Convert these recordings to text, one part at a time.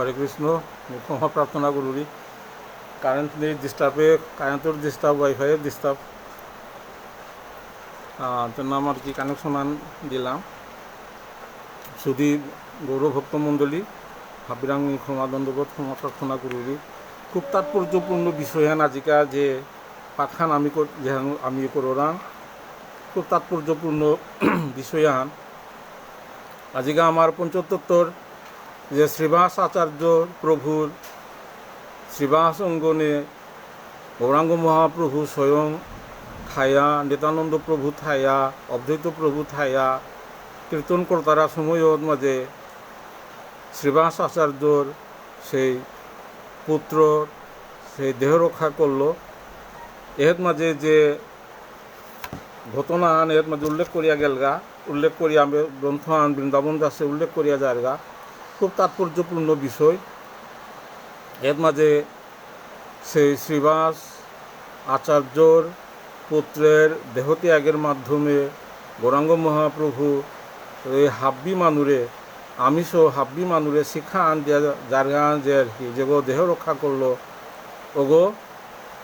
হরে কৃষ্ণ ক্ষমা প্রার্থনা করুরি কারেন্ট নেই ডিস্টার্বে কারেন্টের ডিস্টার্ব ওয়াইফাইয়ের ডিস্টার্ব জন্য আমার কি কানেকশন আন দিলাম। শুধু গৌরভক্ত মণ্ডলী ভাবিরাং ক্ষমা দণ্ডবোধ, ক্ষমা প্রার্থনা করুরি খুব তাৎপর্যপূর্ণ বিষয়ান আজিকা যে পাঠান আমি আমি করোরাং খুব তাৎপর্যপূর্ণ বিষয়ান আজিকা আমার পঞ্চতত্তর যে শ্রীবাস আচার্য প্রভুর শ্রীবাস অঙ্গনে গৌরাঙ্গ মহাপ্রভু স্বয়ং থায়া নিতানন্দ প্রভু থায়া অদ্বৈত প্রভু থায়া কীর্তন কর্তারা সময়ত মাঝে শ্রীবাস আচার্যর সেই পুত্র, সেই দেহ রক্ষা করল। এর মাঝে যে ঘটনা আন এর মাঝে উল্লেখ করিয়া গেলগা, উল্লেখ করিয়া গ্রন্থ আন বৃন্দাবন দাসে উল্লেখ করিয়া যায়গা খুব তাৎপর্যপূর্ণ বিষয়। এর মাঝে সেই শ্রীবাস আচার্যর পুত্রের দেহত্যাগের মাধ্যমে গৌরাঙ্গ মহাপ্রভু এই হাব্বি মানুরে, আমিষ হাব্বি মানুরে শিক্ষা আন দিয়া জারগা আন যে আর কি, যে গো দেহ রক্ষা করল, ওগো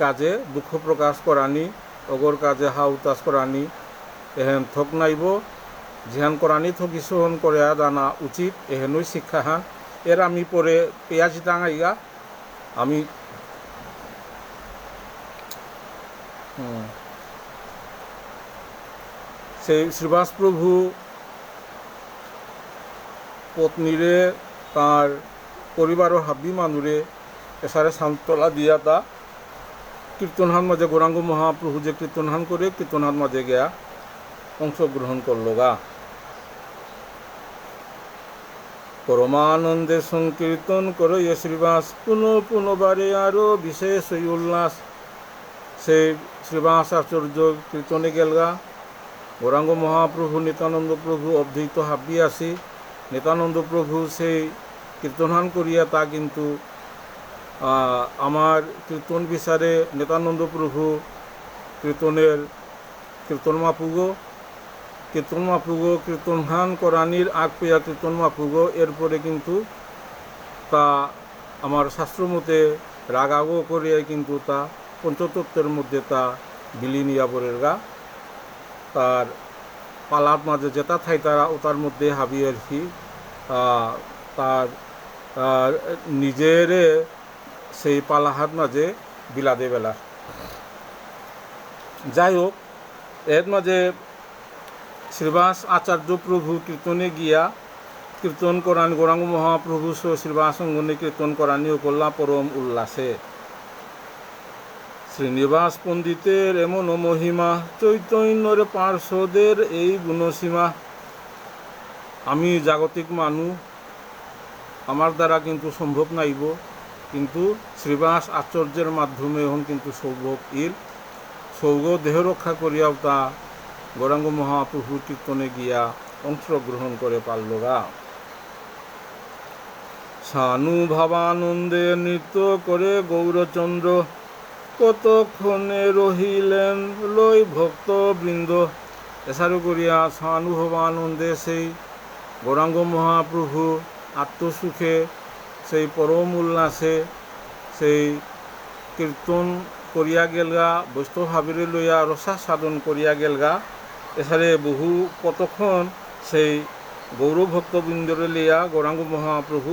কাজে দুঃখ প্রকাশ করানি, ওগোর কাজে হা উতাস করানি, এহেন থক নাইব ধ্যান করানি থকি সহন করে জানা উচিত, এহেনই শিক্ষা হান এর আমি পরে পেঁয়াজি টাঙাইগা আমি। সেই শ্রীবাস প্রভু পত্নীরে, তার পরিবারের হাব্বি মানুরে এসারে সান্তলা দিয়া তা কীর্তনহান মাঝে গৌরাঙ্গ মহাপ্রভু যে কীর্তনহান করে কীর্তনহান মাঝে গিয়া অংশগ্রহণ করল গা পরমানন্দে সংকীর্তন করো এ শ্রীবাস, পুনঃ পুনবারে আরও বিশেষ ওই উল্লাস। সেই শ্রীবাস আচার্য কীর্তনে গেলগা গৌরাঙ্গ মহাপ্রভু নিত্যানন্দ প্রভু অদ্বৈত হাবি আসি। নিত্যানন্দ প্রভু সেই কীর্তনহান করিয়া তা কিন্তু আমার কীর্তন বিচারে নিত্যানন্দ প্রভু কীর্তনের কীর্তন মাপুগো কীর্তন মাপুগো কীর্তনহান করানির আগ পেয়া কীর্তন মাপুগো এরপরে কিন্তু তা আমার শাস্ত্রমতে রাগাগো করিয়া কিন্তু তা পঞ্চতত্ত্বের মধ্যে তা বিলীনিয়া বরের গা। তার পালার মাঝে যেটা থাই তারা ওটার মধ্যে হাবি আর কি। তার নিজের সেই পালাহার মাঝে বিলাদে বেলা। যাই হোক, এর মাঝে শ্রীবাস আচার্য প্রভু কীর্তনে গিয়া কীর্তন করান গৌরাঙ্গ মহাপ্রভু শ্রীবাস অঙ্গনে কীর্তন করানি কল্লা পরম উল্লাসে। শ্রীনিবাস পণ্ডিতের এমন মহিমা, চৈতন্যের পার্শ্বদের এই গুণসীমা। আমি জাগতিক মানুষ আমার দ্বারা কিন্তু সম্ভব নাইব, কিন্তু শ্রীবাস আচার্যের মাধ্যমে এখন কিন্তু সৌভব ইল। সৌগ দেহ রক্ষা করিয়াও তা গৌরাঙ্গ মহাপ্রভু কীর্তনে গিয়া অংশগ্রহণ করে পারলগা সানু ভাবানন্দে নৃত্য করে গৌরচন্দ্র, কতক্ষণে রহিলেন লই ভক্ত বৃন্দ এছাড়াও করিয়া স্বানুভবানন্দে সেই গৌরাঙ্গ মহাপ্রভু আত্মসুখে, সেই পরম উল্লাসে, সেই কীর্তন করিয়া গেলগা বৈষ্ণব ভাবিরে লইয়া রসা সাধন করিয়া গেলগা। এছাড়ে বহু কতক্ষণ সেই গৌরভক্তবৃন্দরে লিয়া গৌরাঙ্গ মহাপ্রভু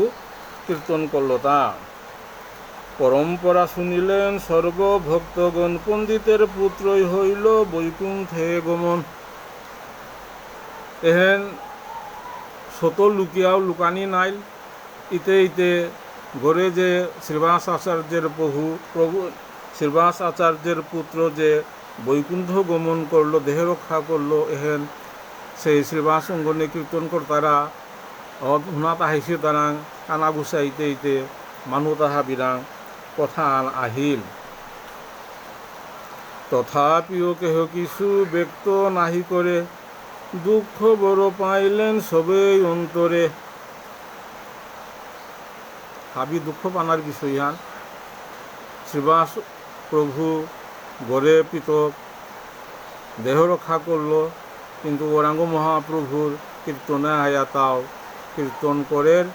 কীর্তন করল তা। পরম্পরা শুনিলেন সর্বভক্তগণ, পণ্ডিতের পুত্রই হইল বৈকুণ্ঠে গমন। এহেন শত লুকিয়াও লুকানি নাইল ইতে ইতে ঘরে যে শ্রীবাস আচার্যের প্রভু প্রভু, শ্রীবাস আচার্যের পুত্র যে বৈকুণ্ঠ গমন করল, দেহ রক্ষা করল এহেন। সেই শ্রীবাস অঙ্গনে কীর্তন কর্তারা হুনাত আহিছে তারাং কানা গুচাইতে ইতে, মানুহ তাহা বিরাং কথা আহিল। তথাপিও কেহ কিছু ব্যক্ত নাহি করে দুঃখ বড় পাইলেন সবেই অন্তরে হাবি দুঃখ পানার বিষয় হান শ্রীবাস প্রভু গড়ে পিতক দেহ রক্ষা করল, কিন্তু গৌরাঙ্গ মহাপ্রভুর কীর্তনে হায়া তাও। কীর্তন করের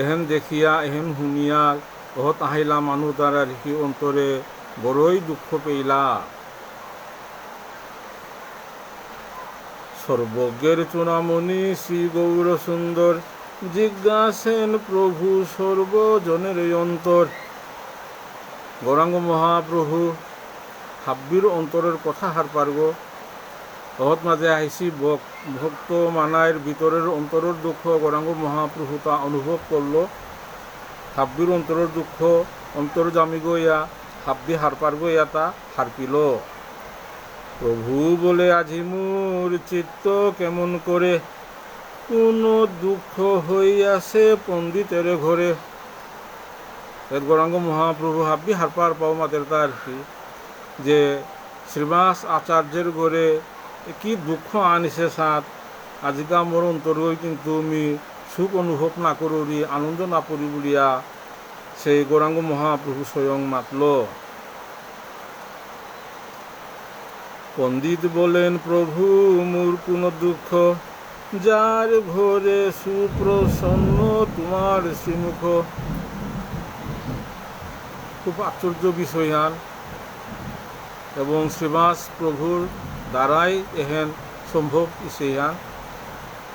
এহেন দেখিয়া, এহেন শুনিয়া অহত আহিলা মানুহ দ্বারা ঋষি অন্তরে বড়ই দুঃখ পেইলা। সর্বজ্ঞের চূড়ামণি শ্রী গৌর সুন্দর, জিজ্ঞাসেন প্রভু সর্বজনের অন্তর। গৌরাঙ্গ মহাপ্রভু হাব্বির অন্তরের কথা হার পারব তহত মাঝে ভক- ভক্ত মানায়ের ভিতরের অন্তরের দুঃখ গৌরাঙ্গ মহাপ্রভু তা অনুভব করল হাব্বির অন্তরের দুঃখ অন্তর জামি গইয়া হাব্বি হার পারব ইয়া তা হার পিল। প্রভু বলে আজি মোর চিত্ত কেমন করে কোন দুঃখ হইয়াছে পণ্ডিতের ঘরে গৌরাঙ্গ মহাপ্রভু হাব্বি হারপার পাও মাদের তার কি যে শ্রীবাস আচার্যের ঘরে কি দুঃখ আনিছে সাত। আজিকা মোর অন্তরই কিন্তু আমি সুখ অনুভব না করি আনন্দ না করি বলিয়া সেই গৌরাঙ্গ মহাপ্রভু স্বয়ং মাতল। পণ্ডিত বলেন প্রভু মোর কোনো দুঃখ? যার ঘরে সুপ্রসন্ন তোমার শ্রীমুখ খুব আশ্চর্য বিষয় এবং শ্রীবাস প্রভুর দ্বারাই এহেন সম্ভব ইসেহান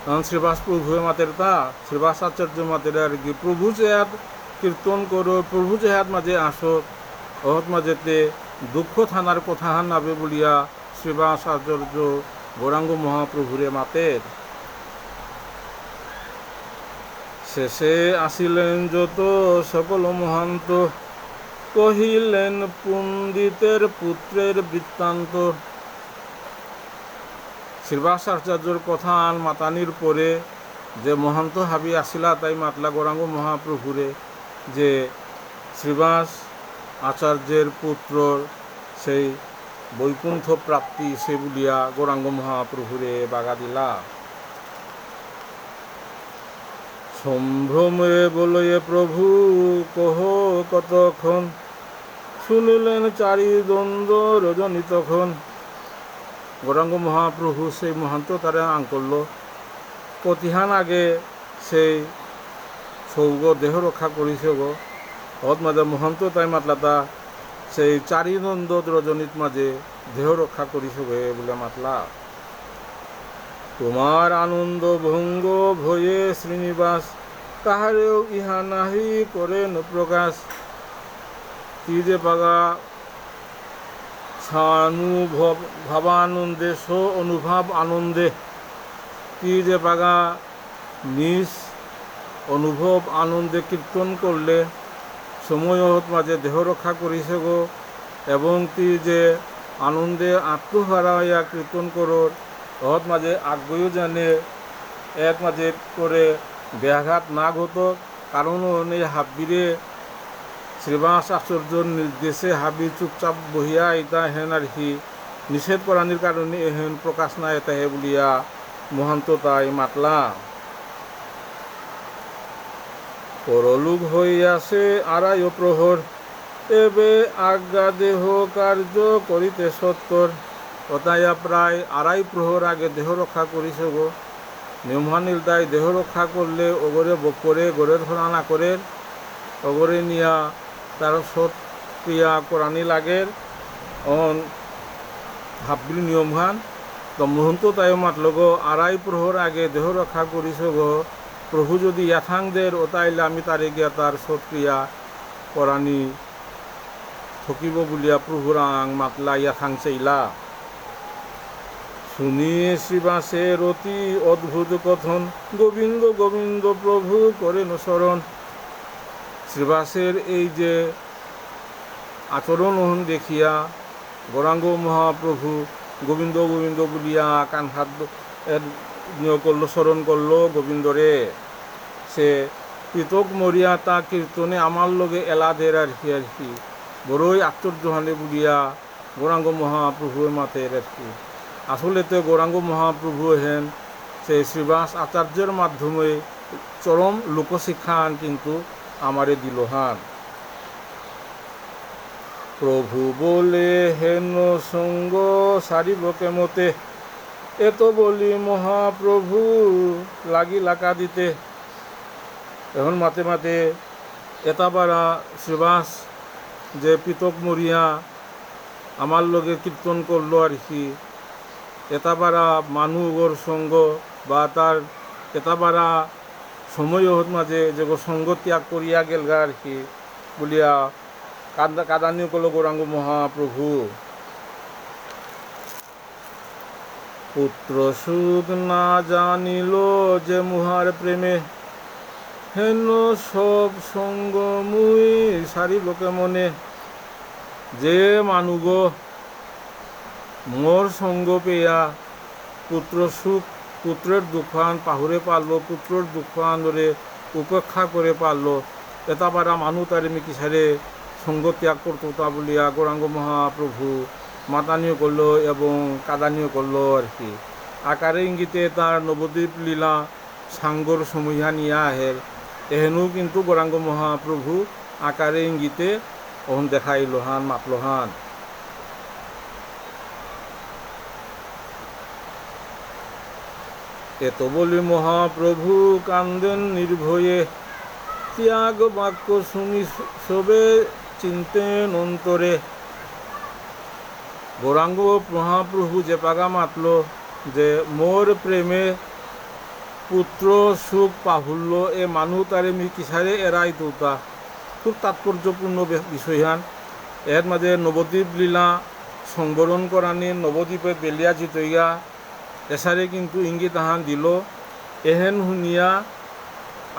কারণ শ্রীবাস প্রভুয়ে মাতের তা, শ্রীবাস আচার্য মাতের আর কি, প্রভু চেহাত কীর্তন করো, প্রভু চেহাত মাঝে আসো, অহত মাঝেতে দুঃখ থানার কথা হান নাবে বলিয়া শ্রীবাস আচার্য গৌরাঙ্গ মহাপ্রভুরে মাতের। শেষে আসিলেন যত সকল মহান্ত কহিলেন, পণ্ডিতের পুত্রের বৃত্তান্ত। শ্রীবাস আচার্যর কথা আন মাতানির পরে যে মহান্ত হাবি আসিলা, তাই মাতলা গৌরাঙ্গ মহাপ্রভুরে যে শ্রীবাস আচার্যের পুত্র, সেই বৈকুণ্ঠ প্রাপ্তি সে বলিয়া গৌরাঙ্গ মহাপ্রভুরে বাগা দিলা। সম্ভ্রমে বলয়ে প্রভু, কহ কতক্ষণ? শুনিলেন চারি দ্বন্দ্ব রজনী তখন। গৌরাঙ্গ মহাপ্রভু সেই মহান্ত তারা আং করল প্রতিহান আগে সেই সৌগ, দেহ রক্ষা করিছে গো। হত মাঝে মহান্ত তাই মাতলাতা সেই চারি দ্বন্দ্ব রজনীত মাঝে দেহ রক্ষা করিছে গে বলে মাতলা। তোমার আনন্দ ভঙ্গ ভয়ে শ্রীনিবাস কাহারেও ইহা নাহি করেন প্রকাশ। যে পাগা সানুভব ভাবানন্দে স অনুভব আনন্দে। যে পাগা নিজ অনুভব আনন্দে কীর্তন করলে সময়ত মাঝে দেহ রক্ষা করিছে গো, এবং তি যে আনন্দে আত্মহারা হইয়া কীর্তন করো। তহত মাঝে আগ্রহ জানে, এক মাঝে করে ব্যাঘাত না ঘটো কারণ এই হাব্বিরে শ্রীবাস আশ্চর্যর নির্দেশে হাবি চুপচাপ বহিয়া এটা হেন আর কি। নিষেধ করানির কারণে এহেন প্রকাশ না এটা হে বলিয়া মহান্ত তাই মাতলা। পরলোক হইয়াছে আড়াই প্রহর, এবে আজ্ঞা দেহ কার্য করিতে সত্তর। অতায়া প্রায় আড়াই প্রহর আগে দেহ রক্ষা করিছে গো। নিয়মহানিল তাই দেহ রক্ষা করলে ওগরে করে গড়ে ধরা না করে ওগরে নিয়া তার ক্রিয়া করানি লাগে অন হাব্বির নিয়মহান। তো মহন্ত তাই মাতল গো, আড়াই প্রহর আগে দেহ রক্ষা করিছ গো। প্রভু যদি ইয়াথাংদের ওতাইলে আমি তারে গিয়া তার সৎ ক্রিয়া করানি থকিব বুলিয়া প্রভুর মাতলা ইয়াথাং চাইলা। শুনিয়ে শ্রীবাসের অতি অদ্ভুত কথন গোবিন্দ গোবিন্দ প্রভু করেন স্মরণ শ্রীবাসের এই যে আচরণ দেখিয়া গৌরাঙ্গ মহাপ্রভু গোবিন্দ গোবিন্দ বলিয়া কান হাত এর নিয় করল, স্মরণ করল গোবিন্দরে সে পৃথক মরিয়া তা কীর্তনে আমার লগে এলাদের আর কি আর কি। বড়ই আশ্চর্য হানে বুলিয়া গৌরাঙ্গ মহাপ্রভুর মাতের আর কি আসলে তো গৌরাঙ্গ মহাপ্রভু হেন, সেই শ্রীবাস আচার্যের মাধ্যমে চরম লোকশিক্ষান কিন্তু আমারে দিল হান। প্রভু বলে, হেন সঙ্গ সারিব কেমতে? এত বলি মহাপ্রভু, লাগিলা কাঁদিতে। এখন মাতে মাতে এটাপাড়া শ্রীবাস যে পিতক মরিয়া আমার লগে কীর্তন করল আর কি। এটাপাড়া মানুষর সঙ্গ বা তার এটাপাড়া সময় হত মাঝে যে গো সঙ্গ ত্যাগ করিয়া গেলগা আর কি বলিয়া কাদা কাদানি কল গৌরাঙ্গ মহাপ্রভু। পুত্র সুখ না জানিল যে মুহার প্রেমে, হেন সব সঙ্গ মুই সারিবকে মনে যে মানুগ মোর সঙ্গ পেয়া পুত্র সুখ, পুত্রের দুঃখান পাহুরে পারল পুত্রের দুঃখান ধরে উপেক্ষা করে পারল এটা পারা মানুষ তারে মিকি সারে সঙ্গ ত্যাগ করতো তা বলিয়া গৌরাঙ্গ মহাপ্রভু মাতানিও করল এবং কাদানিও করল আর কি। আকারে ইঙ্গিতে তার নবদ্বীপ লীলা সাঙ্গর সমুহা নিয়া আহের এহেনও কিন্তু গৌরাঙ্গ মহাপ্রভু আকারে ইঙ্গিতে অহন দেখাইল হান মাতলো হান এত বলি মহাপ্রভু কান্দেন নির্ভয়ে। ত্যাগ বাক্য শুনি সবে চিনতেন অন্তরে। গৌরাঙ্গ মহাপ্রভু যে পাগা মাতল, যে মোর প্রেমে পুত্র সুখ পাহুল্য, এ মানুহ তারে মি কিসারে এৰাই তোতা খুব তাৎপর্যপূর্ণ বিষয়হান। এর মাঝে নবদ্বীপ লীলা সংবরণ করানি নবদ্বীপে বেলিয়া জিতইয়া এসারে কিন্তু ইঙ্গিত আহান দিল, এহেন শুনিয়া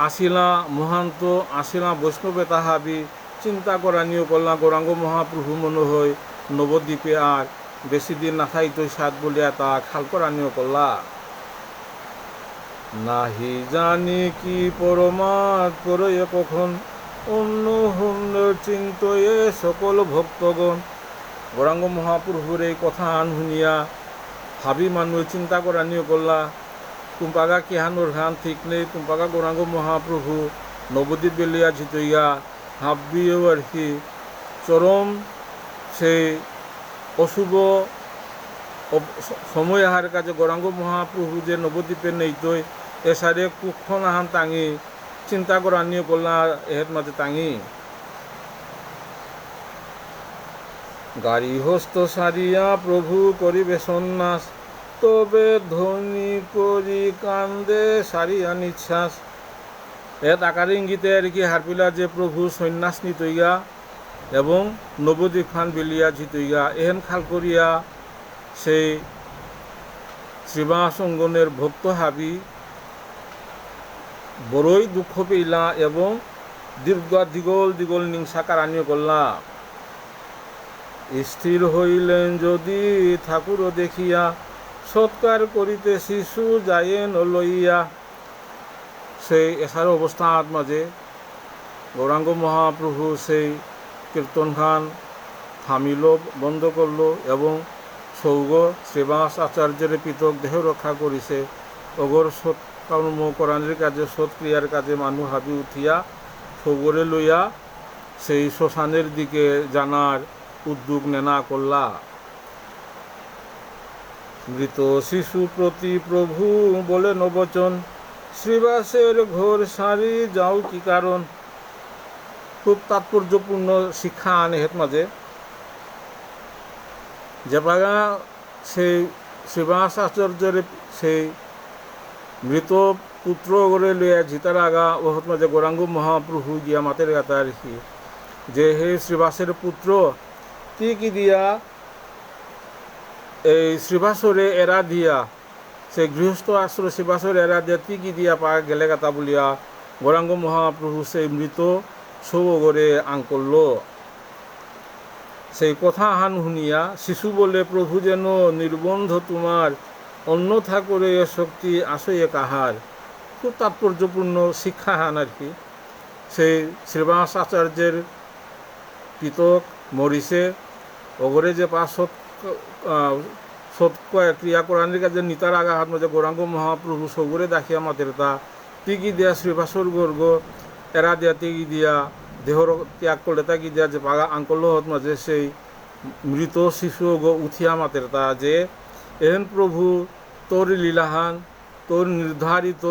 আসিলা মহান্ত, আসিলা বৈষ্ণবে তাহাবি, চিন্তা করানিও করলা গৌরাঙ্গ মহাপ্রভু মনে হয় নবদ্বীপে আর বেশি দিন না নাথাইতো সাত বলিয়া তা খাল করানিও করলা নাহি জানি কি পরমাত পরয়ে কখন অন্য হন্য চিন্তয়ে সকল ভক্তগণ। গৌরাঙ্গ মহাপ্রভুর এই কথা আন শুনিয়া ভাবি মানুষ চিন্তা করানিও করলা কুম্পাগা কিহানোর ঘান ঠিক নেই কুম্পাগা গৌরাঙ্গ মহাপ্রভু নবদ্বীপ বেলিয়া ঝিতইয়া হাব্বিও আর কি চরম সেই অশুভ সময় আহার কাজে গৌরাঙ্গ মহাপ্রভু যে নবদ্বীপের নেইতই এসারে কুক্ষণ আহান টাঙি, চিন্তা করা নিয়ে করলা এহের মাঝে টাঙি। গাড়ি হস্ত সারিয়া প্রভু করিবে সন্ন্যাস, তবে ধনী করি কান্দে সারিয়া নিঃশ্বাস এত আকারে ইঙ্গিতে আর কি হারপিলা যে প্রভু সন্ন্যাস নিতইগা এবং নবদ্বীপ খান বিলিয়া জিতইগা এহেন খাল করিয়া সেই শ্রীবাস অঙ্গনের ভক্ত হাবি বড়ই দুঃখ পেইলা এবং দীর্ঘ দীগল দীগল নিংসা কারানিও করলা। স্থির হইলেন যদি ঠাকুর দেখিয়া, সৎকার করিতে শিশু যায়েন লইয়া। সেই এসার অবস্থার মাঝে গৌরাঙ্গ মহাপ্রভু সেই কীর্তন খান থামিল, বন্ধ করল এবং সৌগ শ্রীবাস আচার্যের পৃথক দেহ রক্ষা করিছে। অগর সৎ কর্ম করানির কাজে, সৎ ক্রিয়ার কাজে মানুষ হাবি উঠিয়া সৌগরে লইয়া সেই শ্মশানের দিকে জানার উদ্যোগ নেনা করলা। মৃত শিশু প্রতি প্রভু বলে নবচন, শ্রীবাসের ঘোর সারি যাও কি কারণ? খুব তাৎপর্যপূর্ণ শিক্ষা আনে হেত মাঝে। যে পাগা সেই শ্রীবাস আচার্যের সেই মৃত পুত্র গড়ে লইয়া জিতার আগা ওহত মাঝে গৌরাঙ্গ মহাপ্রভু গিয়া মাতের গাতা রেখি যে হে শ্রীবাসের পুত্র তি কি দিয়া, এই শ্রীবাসরে এরা দিয়া, সেই গৃহস্থ আশ্রয় শ্রীবাসর এরা দিয়া তি কি দিয়া পা গেলে গাতা বলিয়া গৌরাঙ্গ মহাপ্রভু সেই মৃত সৌগরে আং করল সেই কথা হান শুনিয়া শিশু বলে প্রভু যেন নির্বন্ধ তোমার অন্যথা করে এ শক্তি আসয়ে কাহার খুব তাৎপর্যপূর্ণ শিক্ষা হান আর কি? সেই শ্রীবাস আচার্যের পিতক মরিছে অগরে যে পা সৎ ক্রিয়া করানির কাজে নিতার আগা হাত মধ্যে গৌরাঙ্গ মহাপ্রভু সগরে দাখিয়া মাতের তা টিকি দিয়া শ্রীবাসর গর্গ, এরা দিয়া টিকি দিয়া দেহর ত্যাগ করলে তাকি দিয়া যে পাগা আঙ্কল হত মাঝে সেই মৃত শিশু গো উঠিয়া মাতের তা যে, এহেন প্রভু তোর লীলাহান, তোর নির্ধারিত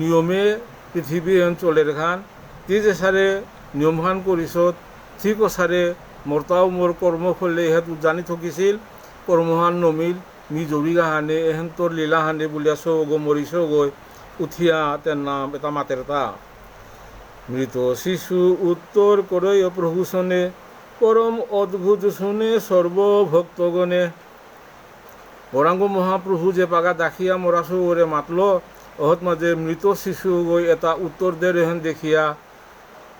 নিয়মে পৃথিবী পৃথিৱী অঞ্চলের খান তি যে সারে নিয়মখান কৰিছত ঠিক সারে মৰ্তাও মোৰ কৰ্মফলে ইহঁত জানি থাকিছিল, কৰ্মহান নমিল মি জৰিগা হানে এহেঁতৰ লীলা হানে বুলিয়া চৌগ মৰিছ গৈ উঠিয়া তের নাম এটা মাতের তা মৃত শিশু উত্তর করয় প্রভু শোনে পরম অদ্ভুত শুনে সর্বভক্তগণে গৌরাঙ্গ মহাপ্রভু যে পাগা দাখিয়া মরাসু ওরে মাতল, অহত মাঝে মৃত শিশু গৈ এটা উত্তর দে দেখিয়া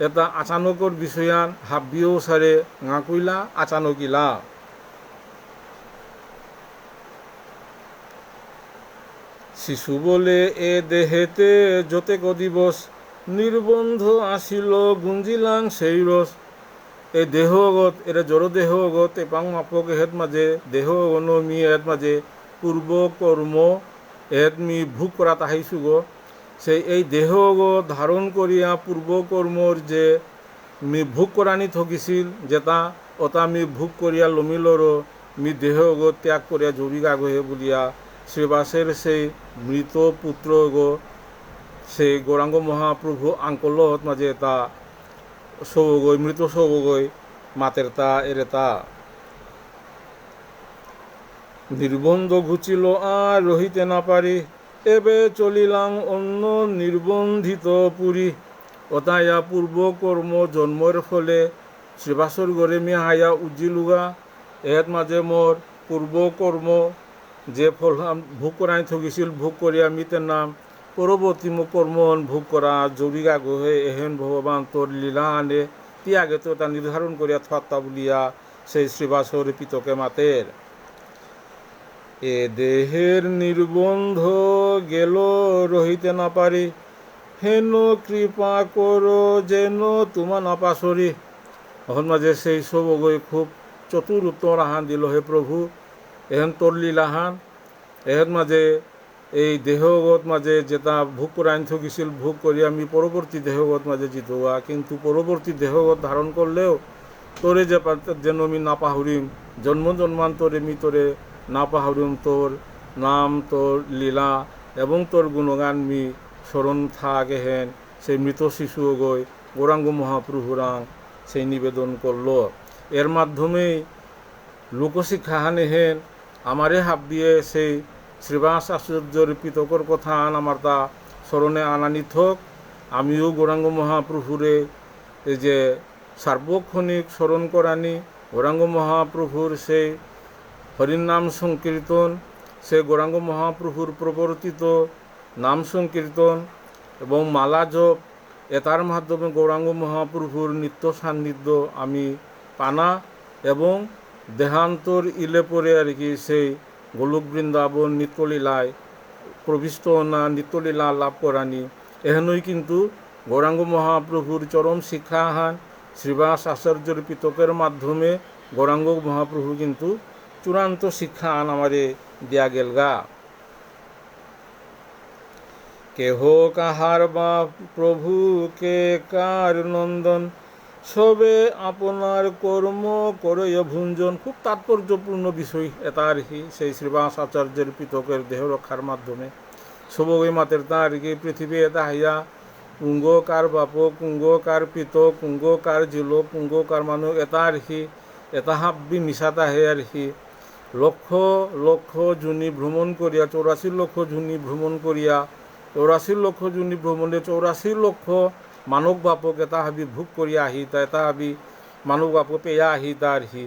এটা আচানকর বিষয়ান হাবিও সারে গাঁকুইলা আচানকিলা। শিশু বলে এ দেহেতে যতেক দিবস নির্বন্ধ আসিল, গুঞ্জিলাং সেই রস। এই দেহগত, এরা জড় দেহগত, এপাং মাপক এহেত মাঝে দেহ মি এহেত মাঝে পূর্ব কর্ম এহেত মি ভোগ করা তাহাইছু গো সেই এই দেহগত ধারণ করিয়া পূর্ব কর্মর যে মি ভোগ করানি থকিছিল যেটা অতা মি ভোগ করিয়া লমিলর, মি দেহগত ত্যাগ করিয়া জরিগা গহে বলিয়া শ্রীবাসের সেই মৃত পুত্র গো, সেই গৌরাঙ্গ মহাপ্রভু আঙ্কলত মাঝে তা সবগৈ মৃত সবগৈ মাতের তা, এরে তা। নির্বন্ধ ঘুচিল আর রহিতে না পারি এবে চলিলাম অন্য নির্বন্ধিত পুরী। অতায়া পূর্ব কর্ম জন্মের ফলে শ্রীবাসর গড়ে মি হায়া উজ্জিলুগা এর মাঝে মোর পূর্ব কর্ম যে ফল ভোগ করাই থকিছিল ভোগ করি আমি তের নাম পরবর্তী কর্ম ভোগ করা জরিগা গহে এহেন ভগবান তোর লীলা আনে। তি আগে তো তা নির্ধারণ করিয়া থাত্তা বলিয়া সেই শ্রীবাসর পিতকে মাতের এ দেহের নির্বন্ধ গেল রহিতে না পারি। হেন কৃপা করো যেন তোমা না পাশরি। অহন মাঝে সেই সব গৈ খুব চতুর উত্তর আহান দিল হে প্রভু। এহেন তোর লীলাহান এহেন মাঝে এই দেহগত মাঝে যেটা ভোগ করে আনি থকিছিল, ভোগ করি আমি পরবর্তী দেহগত মাঝে জিতোয়া কিন্তু পরবর্তী দেহগত ধারণ করলেও তোরে যে যেন আমি না পাহরিম জন্ম জন্মান্তরে মি তোরে না পাহরিম তোর, নাম তোর লীলা এবং তোর গুণগান মি স্মরণ থাকে হেন। সেই মৃত শিশু গৈ গৌরাঙ্গ মহাপ্রভুরাং সেই নিবেদন করল। এর মাধ্যমেই লোকশিক্ষা হানে হেন। আমারে হাত দিয়ে সেই শ্রীবাস আশ্চর্যর পিতকর কথা আন আমার তা স্মরণে আনানি থক আমিও গৌরাঙ্গ মহাপ্রভুরে যে সার্বক্ষণিক স্মরণ করানি। গৌরাঙ্গ মহাপ্রভুর সেই হরিনাম সংকীর্তন সে গৌরাঙ্গ মহাপ্রভুর প্রবর্তিত নাম সংকীর্তন এবং মালা জপ এটার মাধ্যমে গৌরাঙ্গ মহাপ্রভুর নিত্য সান্নিধ্য আমি পানা এবং দেহান্তর ইলে পরে আর কি সেই গোলক বৃন্দাবন নিত্যলীলায় প্রবিষ্ট না নিত্যলীলা লাভ করানি। এহেনই কিন্তু গৌরাঙ্গ মহাপ্রভুর চরম শিক্ষা আহান শ্রীবাস আচার্যর পিতকের মাধ্যমে গৌরাঙ্গ মহাপ্রভু কিন্তু চূড়ান্ত শিক্ষা আন আমারে দিয়া গেলগা কেহ কাহার বা প্রভু, কে কার নন্দন, সবে আপনার কর্ম করে ভুঞ্জন। খুব তাৎপর্যপূর্ণ বিষয় এটা আর কি সেই শ্রীবাস আচার্যের পিতকের দেহ রক্ষার মাধ্যমে। সবই মাতের তা আর কি পৃথিবী এটা হাইয়া। কুঙ্গ কার বাপ, কুঙ্গ কার পিত, কুঙ্গ কার জিল, কুঙ্গ কার মানুহ এটা আর কি এটা হাব্বি মিছাতা হে। আর কি লক্ষ লক্ষ জুনি ভ্রমণ করিয়া, চৌরাশি লক্ষ জুনি ভ্রমণ করিয়া, চৌরাশি লক্ষ জুনি ভ্রমণে চৌরাশি লক্ষ মানব বাপক এটা হাবি ভোগ করিয়া আহি তা এটা হাবি মানব বাপক পেয়া আহি তা আহি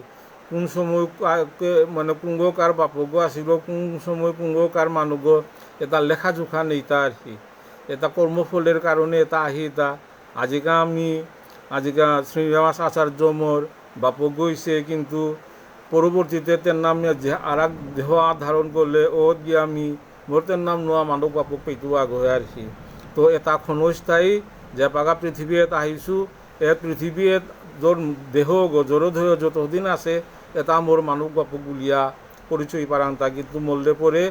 কোন সময় মানে কুঙ্গকার বাপক আসিল কোন সময় কুঙ্গকার মানুষ এটা লেখা জোখা নেই তা আর কি এটা কর্মফলের কারণে এটা আহি তা আজিকা আমি আজিকা শ্রীনিবাস আচার্য মোর বাপক গৈছে, কিন্তু পরবর্তীতে তের নাম আর এক দেহ ধারণ করলে ও দিয়ে আমি মোর তের নাম নোয়া মানব বাপক পেটু আগে আর কি তো এটা ক্ষণস্থায়ী যে পাগা পৃথিৱীত আহিছোঁ এই পৃথিৱীত য'ৰ দেহ জড় দেহ যতদিন আছে, এটা মোৰ মানুহ বাপক বুলিয়া পৰিচয় পাৰান্তা কিন্তু মল্লে পরে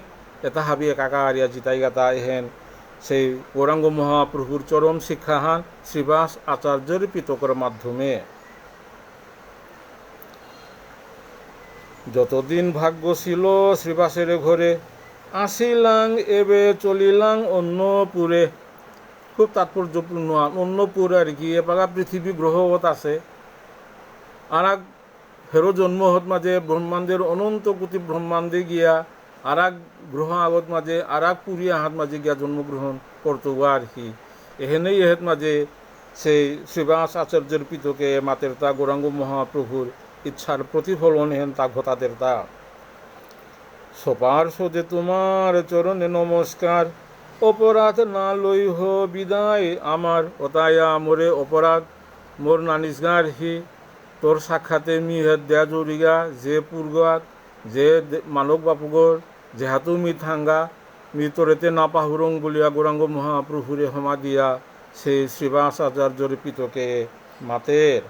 এটা হাবি একাকা আরিয়া জিতাই গাতা এহেন। সেই গৌরাঙ্গ মহাপ্রভুর চরম শিক্ষাহান শ্রীবাস আচার্যের পিতকের মাধ্যমে। যতদিন ভাগ্য ছিল শ্রীবাসের ঘরে আসিলাং এবে চলিলাং অন্য পুরে খুব তাৎপর্যপূর্ণ অন্য পুর আর কি এপাকা পৃথিবী গ্রহগত আছে। আর এক ফেরো জন্ম হত মাঝে ব্রহ্মাণ্ডের অনন্ত কোটি ব্রহ্মাণ্ডে গিয়া আর এক গ্রহ আগত মাঝে আর এক পুরী আহাত মাঝে গিয়া জন্মগ্রহণ করতো আর কি। এহেনেই এহেত মাঝে সেই শ্রীবাস আচার্যের পিতকে, মাতের তা গৌরাঙ্গ মহাপ্রভুর ইচ্ছার হেন তা ঘটাদের তা সপার সদে তোমার চরণে নমস্কার, অপরাধ না লইহ বিদায় আমার অতায়া মোরে অপরাধ, মোর নানিসগার হি। তোর সাক্ষাতে মি হেদ দেয়া জরিগা যে পূর্গাত, যে মানক বাপুগর, যেহাতু মি থাঙ্গা মি তোরেতে না পাহুরং বলিয়া গৌরাঙ্গ মহাপ্রভুরে হমা দিয়া, সেই শ্রীবাস আচার্যর পিতকে মাতের।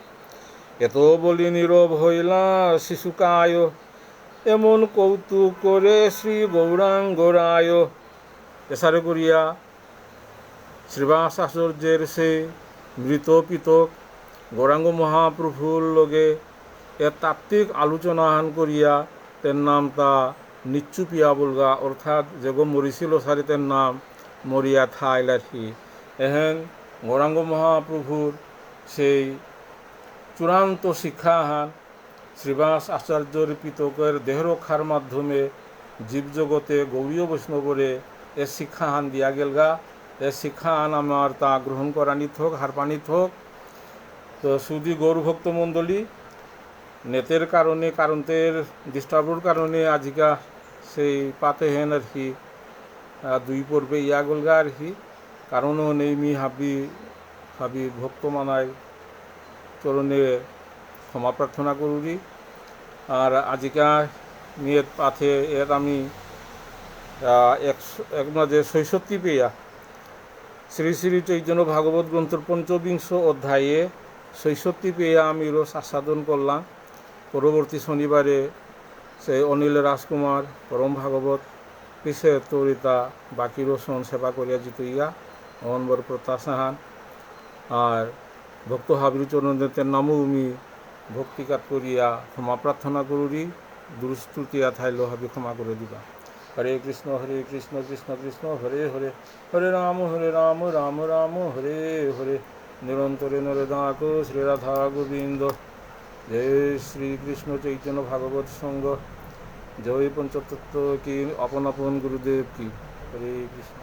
এত বলি নীরব হইলা শিশুকায়। এমন কৌতুক করে শ্রী গৌরাঙ্গ রায় এসারে করিয়া শ্রীবাস আচার্যের সে মৃত পিতক গৌরাঙ্গ মহাপ্রভুর লগে এ তাত্ত্বিক আলোচনাহান করিয়া তের নাম তা নিচ্চুপিয়া বলগা, অর্থাৎ যেগো মরিছিল সারি তের নাম মরিয়া থাইলাঠি। এহেন গৌরাঙ্গ মহাপ্রভুর সেই চূড়ান্ত শিক্ষাহান শ্রীবাস আচার্যর পিতকের দেহরক্ষার মাধ্যমে জীবজগতে গৌরীয় বৈষ্ণবরে এ শিক্ষাহান দিয়া গেলগা। এ শিক্ষাহান আমার তা গ্রহণ করা নিত হোক হারপানিত হোক তো সুদি গৌরভক্ত মণ্ডলী নেতের কারণে কারণতের ডিস্টার্বর কারণে আজিকা সেই পাতে হেন আর কি দুই পর্বে ইয়া গলগা আর কি কারণও নেই মি হাবি হাবি ভক্ত মানায় চরণে ক্ষমা প্রার্থনা করুরি আর আজিকা নিয়ে পাথে এর আমি এক মাঝে ছয়ষট্টি পেয়া। শ্রী শ্রী চৈতন্য ভাগবত গ্রন্থের পঞ্চবিংশ অধ্যায়ে ছয়ষট্টি পেয়া আমি রোজ আস্বাদন করলাম। পরবর্তী শনিবারে সেই অনিল রাজকুমার, পরম ভাগবত পিছে তরিতা, বাকি রোশন সেবা করিয়া জিতইয়া, অনবর প্রত্যাশাহান আর ভক্ত হাবির চরণের নামও আমি ভক্তিকাত করিয়া ক্ষমা প্রার্থনা করুরি দুরস্তুতিয়া থাইল হাবি ক্ষমা করে দিবা। হরে কৃষ্ণ হরে কৃষ্ণ কৃষ্ণ কৃষ্ণ, হরে হরে হরে রাম হরে রাম রাম রাম, হরে হরে। নিরন্তরে নরে দাঁক শ্রী রাধা গোবিন্দ। জয় শ্রীকৃষ্ণ চৈতন্য ভাগবত সঙ্গ জয় পঞ্চতত্ত্ব কি, আপন আপন গুরুদেব কি? হরে কৃষ্ণ।